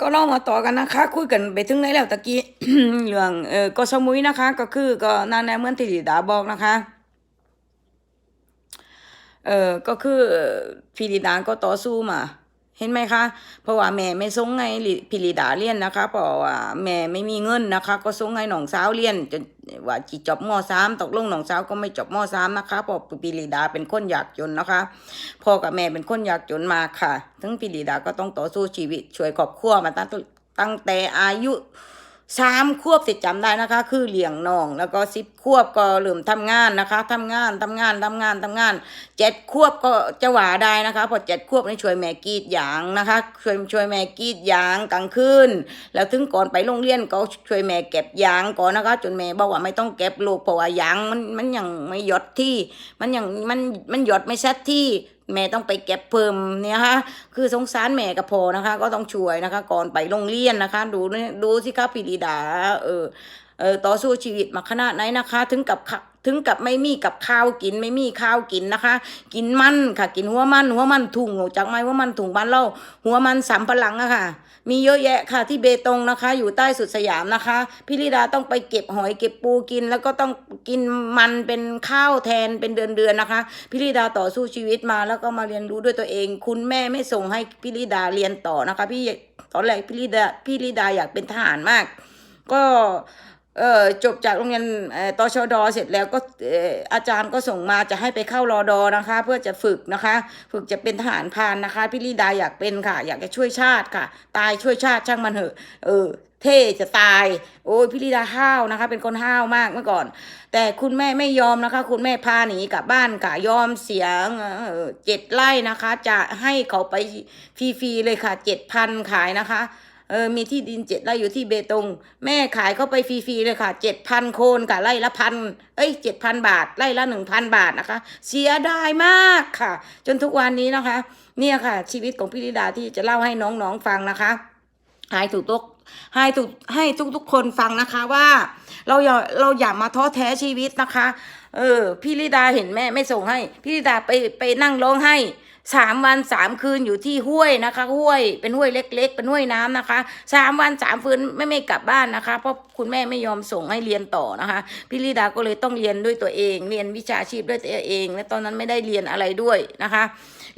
ก็เล่ามาต่อกันนะคะ คุยกันไปถึงไหนแล้วตะกี้เรื่องเออก็สมุยนะคะ ก็คือก็นั่นแนเหมือนที่ดาบอกนะคะเออก็คือพี่ลิดาก็ต่อสู้มา เห็นไหมคะ เพราะว่าแม่ไม่ส่งไงพิริดาเรียนนะคะ เพราะว่าแม่ไม่มีเงินนะคะ ก็ส่งให้น้องสาวเรียนจนว่าจีจบมสามตกลงน้องสาวก็ไม่จบมสามนะคะเพราะพิริดาเป็นคนอยากจนนะคะพ่อกับแม่เป็นคนอยากจนมากค่ะ ทั้งพิริดาก็ต้องต่อสู้ชีวิตช่วยครอบครัวมาตั้งตั้งแต่อายุ สามควบติดจำได้นะคะ คือเลี้ยงน้อง แล้วก็สิบควบก็เริ่มทำงานนะคะทำงานทำงานทำงานทำงานเจ็ดควบก็จะหวาได้นะคะ พอเจ็ดควบนี่ช่วยแม่กรีดยางนะคะช่วยช่วยแม่กรีดยางกลางคืนแล้วถึงก่อนไปโรงเรียนก็ช่วยแม่เก็บยางก่อนนะคะ จนแม่บอกว่าไม่ต้องเก็บลูกเพราะว่ายางมันมันยังไม่หยดที่ มันยังมันมันหยดไม่ชัดที่ แม่ต้องไปเก็บเพิ่มเนี่ยนะคะคือสงสารแม่กับพอนะคะ ก็ต้องช่วยนะคะ ก่อนไปโรงเรียนนะคะ ดูนี่ดูสิคะพี่ดีดาเออเออต่อสู้ชีวิตมาขนาดไหนนะคะ ถึงกับขะ ถึงกับไม่มีกับข้าวกินไม่มีข้าวกินนะคะ กินมันค่ะ กินหัวมันหัวมันถุงรู้จากไหมว่ามันถุงบ้านเราหัวมันสำปะหลังอะค่ะ มีเยอะแยะค่ะที่เบตงนะคะ อยู่ใต้สุดสยามนะคะพี่ลิดาต้องไปเก็บหอยเก็บปูกิน แล้วก็ต้องกินมันเป็นข้าวแทนเป็นเดือนๆนะคะพี่ลิดาต่อสู้ชีวิตมาแล้วก็มาเรียนรู้ด้วยตัวเอง คุณแม่ไม่ส่งให้พี่ลิดาเรียนต่อนะคะ พี่ตอนแรกพี่ลิดาพี่ลิดาอยากเป็นทหารมาก ก็ เออจบจากโรงเรียนตชดเสร็จแล้วก็อาจารย์ก็ส่งมาจะให้ไปเข้ารอดอนะคะ เพื่อจะฝึกนะคะ ฝึกจะเป็นทหารพานนะคะพี่ลิดาอยากเป็นค่ะ อยากจะช่วยชาติค่ะ ตายช่วยชาติช่างมันเถอะ เออ เท่จะตาย โอ้ยพี่ลิดาห้าวนะคะ เป็นคนห้าวมากเมื่อก่อน แต่คุณแม่ไม่ยอมนะคะ คุณแม่พาหนีกลับบ้านค่ะยอมเสียเอ่อเจ็ดไร่นะคะ จะให้เขาไปฟรีๆเลยค่ะเจ็ดพันขายนะคะ เออมีที่ดินเจ็ดไร่อยู่ที่เบตง แม่ขายเข้าไปฟรีๆเลยค่ะเจ็ดพันโคนค่ะไร่ละพันเอ้ยเจ็ดพันบาทไร่ละหนึ่งพันบาทนะคะ เสียดายมากค่ะ จนทุกวันนี้นะคะ เนี่ยค่ะ ชีวิตของพี่ลิดาที่จะเล่าให้น้องๆฟังนะคะให้ถูกทุกให้ถูกให้ทุกๆคนฟังนะคะว่าเราอย่าเราอย่ามาท้อแท้ชีวิตนะคะ เออพี่ลิดาเห็นแม่ไม่ส่งให้ พี่ลิดาไปไปนั่งร้องไห้ สามวันสามคืนอยู่ที่ห้วยนะคะ ห้วยเป็นห้วยเล็ก ๆ เป็นห้วยน้ำนะคะสามวันสามคืนไม่ไม่กลับบ้านนะคะ เพราะคุณแม่ไม่ยอมส่งให้เรียนต่อนะคะพี่ลิดาก็เลยต้องเรียนด้วยตัวเอง เรียนวิชาชีพด้วยตัวเอง และตอนนั้นไม่ได้เรียนอะไรด้วยนะคะ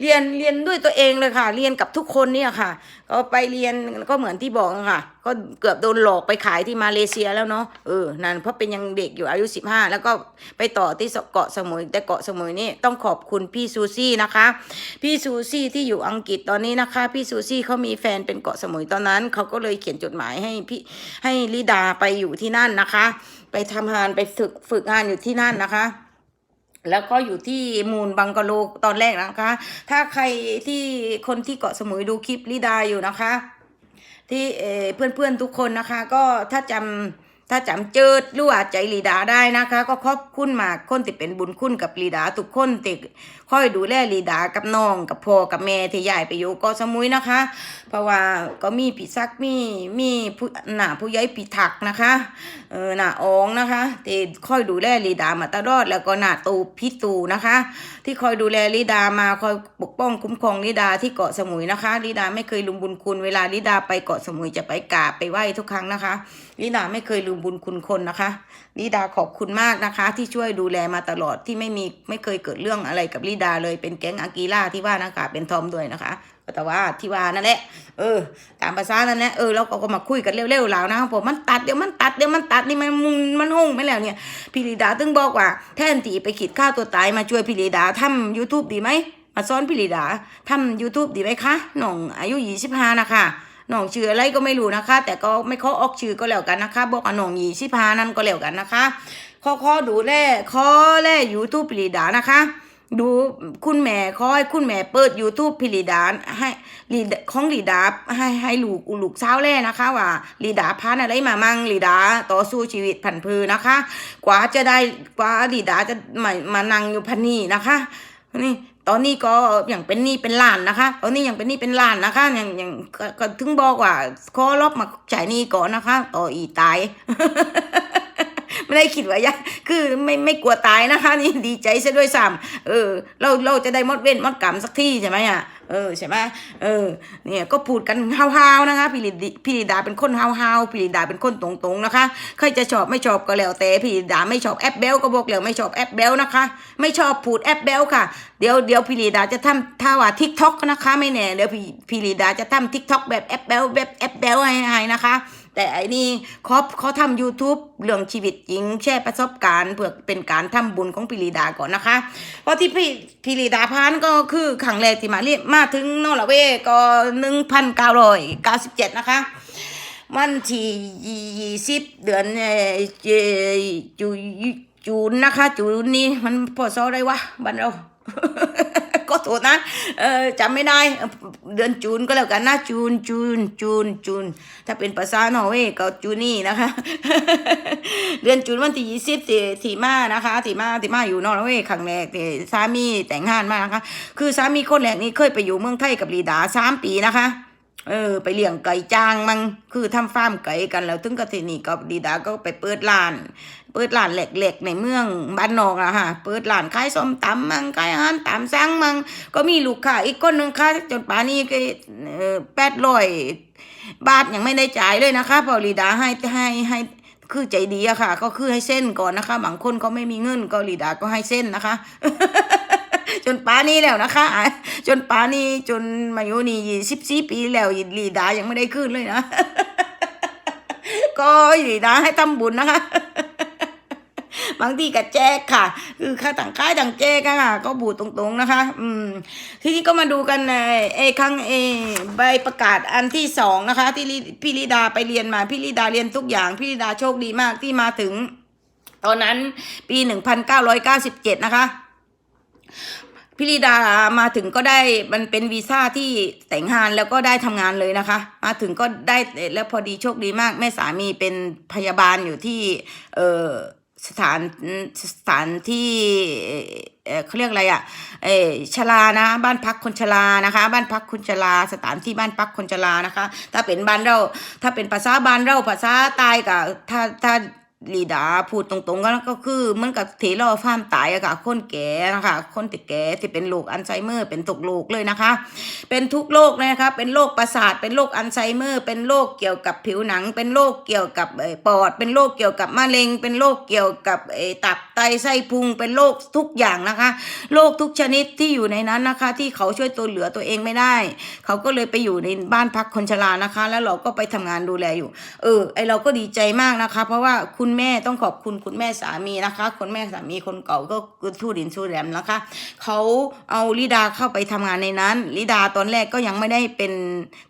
เรียนเรียนด้วยตัวเองเลยค่ะ เรียนกับทุกคนเนี่ยค่ะ ก็ไปเรียนก็เหมือนที่บอกค่ะ ก็เกือบโดนหลอกไปขายที่มาเลเซียแล้วเนาะเออนั่นเพราะเป็นยังเด็กอยู่อายุสิบห้าแล้วก็ไปต่อที่เกาะสมุยแต่เกาะสมุยนี่ต้องขอบคุณพี่ซูซี่นะคะ พี่ซูซี่ที่อยู่อังกฤษตอนนี้นะคะ พี่ซูซี่เขามีแฟนเป็นเกาะสมุยตอนนั้นเขาก็เลยเขียนจดหมายให้พี่ให้ลิดาไปอยู่ที่นั่นนะคะ ไปทำงานไปฝึกฝึกงานอยู่ที่นั่นนะคะแล้วก็อยู่ที่มูลบังกะโลตอนแรกนะคะ ถ้าใครที่คนที่เกาะสมุยดูคลิปลิดาอยู่นะคะ ที่เพื่อนๆทุกคนนะคะ ก็ถ้าจำถ้าจำเจิดหรือว่าใจลีดาได้นะคะ ก็ขอบคุณมากคนที่เป็นบุญคุณกับลีดาทุกคนที่คอยดูแลลีดากับน้องกับพ่อกับแม่ที่ย้ายไปอยู่กาะสมุยนะคะ เพราะว่าก็มีพี่ซักมีมีผู้หน้าผู้ใหญ่พี่ถักนะคะเออหน้าอองนะคะที่คอยดูแลลีดามาตลอดแล้วก็หน้าตูพี่ตูนะคะ ที่คอยดูแลลิดามาคอยปกป้องคุ้มครองลิดาที่เกาะสมุยนะคะลิดาไม่เคยลืมบุญคุณเวลาลิดาไปเกาะสมุยจะไปกราบไปไหว้ทุกครั้งนะคะลิดาไม่เคยลืมบุญคุณคนนะคะลิดาขอบคุณมากนะคะ ที่ช่วยดูแลมาตลอดที่ไม่มีไม่เคยเกิดเรื่องอะไรกับลิดาเลยเป็นแก๊งอากีล่าที่ว่านะคะเป็นทอมด้วยนะคะ แต่ว่าที่ว่านั่นแหละ เออ ตามภาษานั่นแหละเออเราก็มาคุยกันเร็วๆแล้วนะครับผมมันตัดเดี๋ยวมันตัดเดี๋ยวมันตัดนี่มันมุนมันหุ่งไม่แล้วเนี่ยพี่ลีดาตึงบอกว่า แทนที่ไปขีดฆ่าตัวตายมาช่วยพี่ลีดาทำ YouTube ดีไหมมาสอนพี่ลีดาทำ YouTube ดีไหมคะน้องอายุยี่สิบห้านะคะน้องชื่ออะไรก็ไม่รู้นะคะ แต่ก็ไม่ขอออกชื่อก็แล้วกันนะคะ บอกว่าน้องยี่สิบห้านั่นก็แล้วกันนะคะขอขอดูแลขอแล YouTube พี่ลีดานะคะ ดูคุณแม่คอยคุณแม่เปิด YouTube พิลีดาให้ลีของลีดาให้ให้ลูกลูกสาแล่นะคะ ว่าลีดาพานอะไรมามั่งลีดาต่อสู้ชีวิตผันพือนะคะ กว่าจะได้กว่าลีดาจะมามานั่งอยู่พันนี่นะคะนี่ตอนนี้ก็อย่างเป็นหนี้เป็นล้านนะคะ ตอนนี้ยังเป็นหนี้เป็นล้านนะคะอย่างอย่างก็ก็ถึงบอกว่าขอรอบมาจ่ายหนี้ก่อนนะคะ ต่ออีตาย ไม่ได้คิดว่ายากคือไม่ไม่กลัวตายนะคะ นี่ดีใจซะด้วยซ้ำเออ เราเราจะได้มดเว้นมดกรรมสักที่ใช่ไหมอะเออใช่ไหมเออเนี่ยก็พูดกันฮาวๆนะคะพี่ลิดพี่ลิดาเป็นคนฮาวๆพี่ลิดาเป็นคนตรงๆนะคะใครจะชอบไม่ชอบก็แล้วแต่พี่ลิดาไม่ชอบแอปเบลก็บอกแล้วไม่ชอบแอปเบลนะคะ ไม่ชอบพูดแอปเบลค่ะเดี๋ยวเดี๋ยวพี่ลิดาจะทำถ้าว่าทิกท็อกนะคะ ไม่แน่เดี๋ยวพี่พี่ลิดาจะทำทิกท็อกแบบแอปเบลแบบแอปเบลให้นะคะ แต่ไอ้นี่เขาเขาทำ YouTube เรื่องชีวิตจริงแชร์ประสบการณ์เพื่อเป็นการทำบุญของพิริดาก่อนนะคะ เพราะที่พี่พิริดาพานก็คือครั้งแรกที่มาเรียมาถึงนอร์เวย์ก็หนึ่งพันเก้าร้อยเก้าสิบเจ็ดนะคะวันที่ยี่สิบเดือนเอ่อเอ่อจูจูนนะคะจูนนี่มันพอซอได้วะบ้านเรา โทษนะเออจำไม่ได้เดือนจูนก็แล้วกันนะจูนจูนจูนจูนถ้าเป็นภาษานอร์เวย์ก็จูนี่นะคะ เดือนจูนวันที่ยี่สิบที่ที่มานะคะสี่มาสี่มาอยู่นอร์เวย์ครั้งแรกที่สามีแต่งงานมานะคะ คือสามีคนแรกนี้เคยไปอยู่เมืองไทยกับลีดาสามปีนะคะ เออ ไปเลี้ยงไก่จ้างมังคือทำฟาร์มไก่กันแล้วถึงกทีนี่ก็ดีดาก็ไปเปิดร้าน เปิดร้านเหล็กๆในเมืองบ้านนอกอะค่ะเปิดร้านขายส้มตำมังขายอาหารตามสั่งมังก็มีลูกค้าอีกคนหนึ่งค่ะจนป่านนี้ก็แปดร้อยบาทยังไม่ได้จ่ายเลยนะคะพอลีดาให้ให้ให้คือใจดีอะค่ะ ก็คือให้เส้นก่อนนะคะบางคนก็ไม่มีเงินก็ลีดาก็ให้เส้นนะคะ จนป้านี้แล้วนะคะ จนป้านี้จนมายู่นี่สิบสี่ปีแล้วลีดายังไม่ได้ขึ้นเลยนะ ก็ลีดาให้ทำบุญนะคะบางทีก็แจกค่ะ คือค่าต่างค่ายต่างแจกค่ะ ก็บูดตรงๆนะคะ อืม ทีนี้ก็มาดูกันในเอครั้งเอใบประกาศอันที่สองนะคะ ที่พี่ลิดาไปเรียนมาพี่ลิดาเรียนทุกอย่างพี่ลิดาโชคดีมากที่มาถึง ตอนนั้นปีหนึ่งพันเก้าร้อยเก้าสิบเจ็ดนะคะ พี่ลีดามาถึงก็ได้มันเป็นวีซ่าที่แต่งงานแล้วก็ได้ทำงานเลยนะคะ มาถึงก็ได้แล้วพอดีโชคดีมาก แม่สามีเป็นพยาบาลอยู่ที่เออสถานสถานที่เออเขาเรียกอะไรอะ่ะเออชลานะ บ้านพักคนชรานะคะ บ้านพักคนชราสถานที่บ้านพักคนชรานะคะ ถ้าเป็นบ้านเรา ถ้าเป็นภาษาบ้านเราภาษาใต้กับถ้าถ้า ลีดาพูดตรงๆก็ก็คือเหมือนกับเทลอฟามตายอะค่ะคนแก่นะคะคนติดแก่ที่เป็นโรคอัลไซเมอร์ เป็นตกโรคเลยนะคะ เป็นทุกโรคเลยนะคะเป็นโรคประสาทเป็นโรคอัลไซเมอร์ เป็นโรคเกี่ยวกับผิวหนัง เป็นโรคเกี่ยวกับเอปอด เป็นโรคเกี่ยวกับมะเร็ง เป็นโรคเกี่ยวกับเอตับไตไส้พุง เป็นโรคทุกอย่างนะคะโรคทุกชนิดที่อยู่ในนั้นนะคะ ที่เขาช่วยตัวเหลือตัวเองไม่ได้ เขาก็เลยไปอยู่ในบ้านพักคนชรานะคะ แล้วเราก็ไปทำงานดูแลอยู่ เออไอเราก็ดีใจมากนะคะ เพราะว่าคุณณแม่ต้องขอบคุณคุณแม่สามีนะคะ คุณแม่สามีคนเก่าก็คือทูดินชูแรมนะคะเขาเอาลิดาเข้าไปทำงานในนั้นลิดาตอนแรกก็ยังไม่ได้เป็น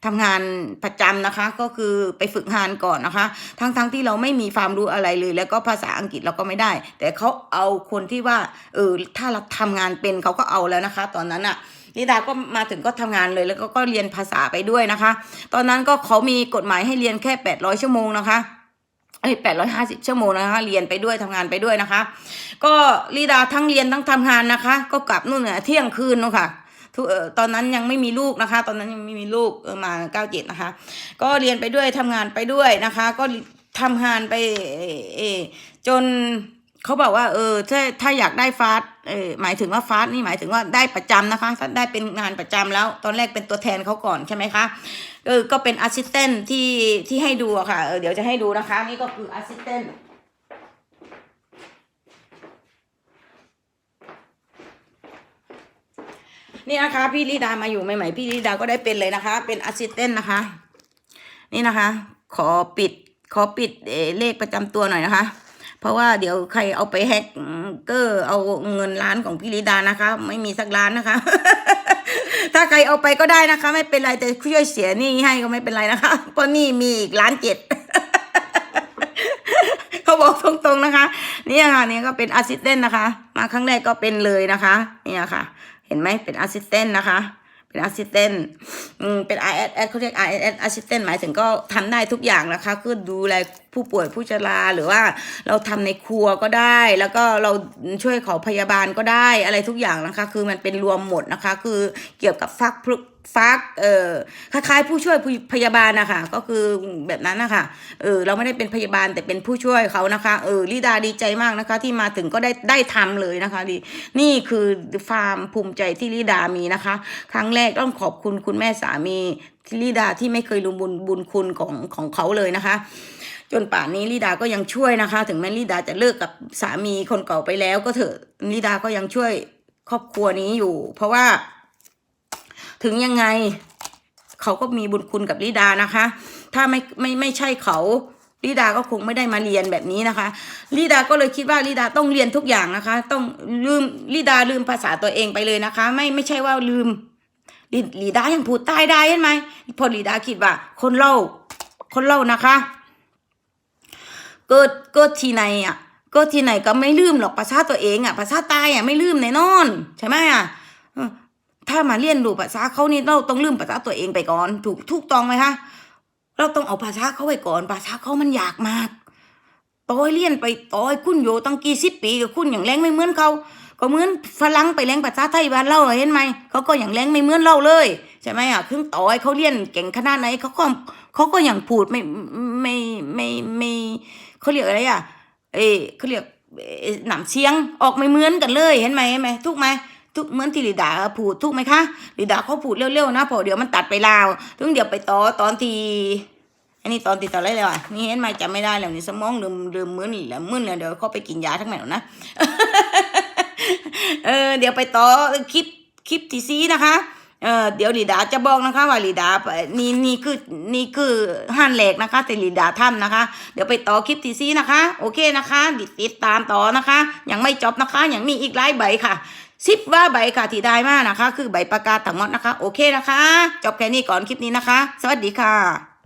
ทำงานประจำนะคะ ก็คือไปฝึกงานก่อนนะคะ ทั้งๆทที่เราไม่มีความรู้อะไรเลย แล้วก็ภาษาอังกฤษเราก็ไม่ได้ แต่เขาเอาคนที่ว่าเออถ้าเราทำงานเป็นเขาก็เอาแล้วนะคะ ตอนนั้นอะลิดาก็มาถึงก็ทำงานเลยแล้วก็ก็เรียนภาษาไปด้วยนะคะ ตอนนั้นก็เขามีกฎหมายให้เรียนแค่ 800 ชั่วโมงนะคะ อ้ยแปดร้อยห้าสิบชั่วโมงนะคะ เรียนไปด้วยทำงานไปด้วยนะคะ ก็ลีดาทั้งเรียนทั้งทำงานนะคะ ก็กลับนู่นเนี่ยเที่ยงคืนนู่นค่ะทุเออตอนนั้นยังไม่มีลูกนะคะ ตอนนั้นยังไม่มีลูกมาเก้าเจ็ดนะคะ ก็เรียนไปด้วยทำงานไปด้วยนะคะ ก็ทำงานไปเอเอจน เขาบอกว่าเออถ้าถ้าอยากได้ฟาสต์เออหมายถึงว่าฟาสต์นี่หมายถึงว่าได้ประจำนะคะถ้าได้เป็นงานประจำแล้ว ตอนแรกเป็นตัวแทนเขาก่อนใช่ไหมคะเออก็เป็นแอสซิสแตนที่ที่ให้ดูค่ะเออเดี๋ยวจะให้ดูนะคะ นี่ก็คือแอสซิสแตนนี่นะคะ พี่ลิดามาอยู่ใหม่ๆพี่ลิดาก็ได้เป็นเลยนะคะ เป็นแอสซิสแตนนะคะ นี่นะคะ ขอปิดขอปิดเเลขประจำตัวหน่อยนะคะ เพราะว่าเดี๋ยวใครเอาไปแฮกเกอร์เอาเงินล้านของพี่ลิดานะคะ ไม่มีสักล้านนะคะ ถ้าใครเอาไปก็ได้นะคะ ไม่เป็นไรแต่ช่วยเสียหนี่ให้ก็ไม่เป็นไรนะคะเพราะหนี่มีอีกล้านเจ็ดเขาบอกตรงๆนะคะ นี่ค่ะนี่ก็เป็นแอสซิสแตนต์นะคะ มาครั้งแรกก็เป็นเลยนะคะเนี่ยค่ะ เห็นไหมเป็นแอสซิสแตนต์นะคะเป็นแอสซิสแตนต์อืมเป็น ISS เขาเรียก ISS แอสซิสแตนต์หมายถึงก็ทำได้ทุกอย่างนะคะ คือดูแล ผู้ป่วยผู้ชราหรือว่าเราทำในครัวก็ได้ แล้วก็เราช่วยเขาพยาบาลก็ได้อะไรทุกอย่างนะคะ คือมันเป็นรวมหมดนะคะ คือเกี่ยวกับฟักพลุฟักเอ่อคล้ายๆ ผู้ช่วยพยาบาลนะคะก็คือแบบนั้นนะคะเออเราไม่ได้เป็นพยาบาลแต่เป็นผู้ช่วยเขานะคะเออลิดาดีใจมากนะคะ ที่มาถึงก็ได้ได้ทำเลยนะคะดีนี่คือความภูมิใจที่ลิดามีนะคะ ครั้งแรกต้องขอบคุณคุณแม่สามี ลิดาที่ไม่เคยลืมบุญบุญคุณของของเขาเลยนะคะ จนป่านนี้ลิดาก็ยังช่วยนะคะ ถึงแม้ลิดาจะเลิกกับสามีคนเก่าไปแล้ว ก็เถอะลิดาก็ยังช่วยครอบครัวนี้อยู่ เพราะว่า ถึงยังไงเขาก็มีบุญคุณกับลิดานะคะ ถ้าไม่ไม่ไม่ใช่เขาลิดาก็คงไม่ได้มาเรียนแบบนี้นะคะลิดาก็เลยคิดว่าลิดาต้องเรียนทุกอย่างนะคะ ต้องลืมลิดาลืมภาษาตัวเองไปเลยนะคะ ไม่ไม่ใช่ว่าลืม ลิลิดายังพูดใต้ได้เห็นไหมพอลิดาคิดว่า คนเล่า คนเล่านะคะเกิดเกิดที่ไหนอะเกิดที่ไหนก็ไม่ลืมหรอกภาษาตัวเองอะภาษาใต้อะไม่ลืมแน่นอน ใช่ไหมอะถ้ามาเรียนรู้ภาษาเขานี่เราต้องลืมภาษาตัวเองไปก่อน ถูกถูกต้องไหมคะเราต้องเอาภาษาเขาไว้ก่อน ภาษาเขามันยากมากต่อยเรียนไปต่อยคุณอยู่ตั้งกี่สิบปีกับคุณอย่างแรงไม่เหมือนเขา ก็เหมือนฝรั่งไปแรงภาษาไทยบ้านเราเห็นไหมเขาก็อย่างแรงไม่เหมือนเราเลยใช่ไหมอะคือต่อยเขาเรียนเก่งขนาดไหนเขาก็เขาก็อย่างพูดไม่ไม่ไม่ไม่เขาเรียกอะไรอะเอเขาเรียกเอ่อหนำเชียงออกไม่เหมือนกันเลยเห็นไหมเห็นไหมทุกไหมทุกเหมือนที่ลิดาพูดทุกไหมคะลิดาเขาพูดเร็วๆนะพอเดี๋ยวมันตัดไปลาวถึงเดี๋ยวไปต่อตอนที่อันนี้ตอนที่ต่ออะไรเลยว่ะนี่เห็นไหมจำไม่ได้แล้วนี่สมองลืมลืมมึนแล้วมึนแล้วเดี๋ยวเขาไปกินยาทั้งหนแล้วนะ เออเดี๋ยวไปต่อคลิปคลิปที่ซีนะคะเออเดี๋ยวลีดาจะบอกนะคะว่าลีดานี่นี่คือนี่คือหันแหลกนะคะ แต่ลีดาทำนะคะ เดี๋ยวไปต่อคลิปที่ซีนะคะ โอเคนะคะติดตามต่อนะคะ ยังไม่จบนะคะ ยังมีอีกหลายใบค่ะสิบว่าใบค่ะที่ได้มากนะคะ คือใบประกาศทั้งหมดนะคะ โอเคนะคะ จบแค่นี้ก่อนคลิปนี้นะคะ สวัสดีค่ะ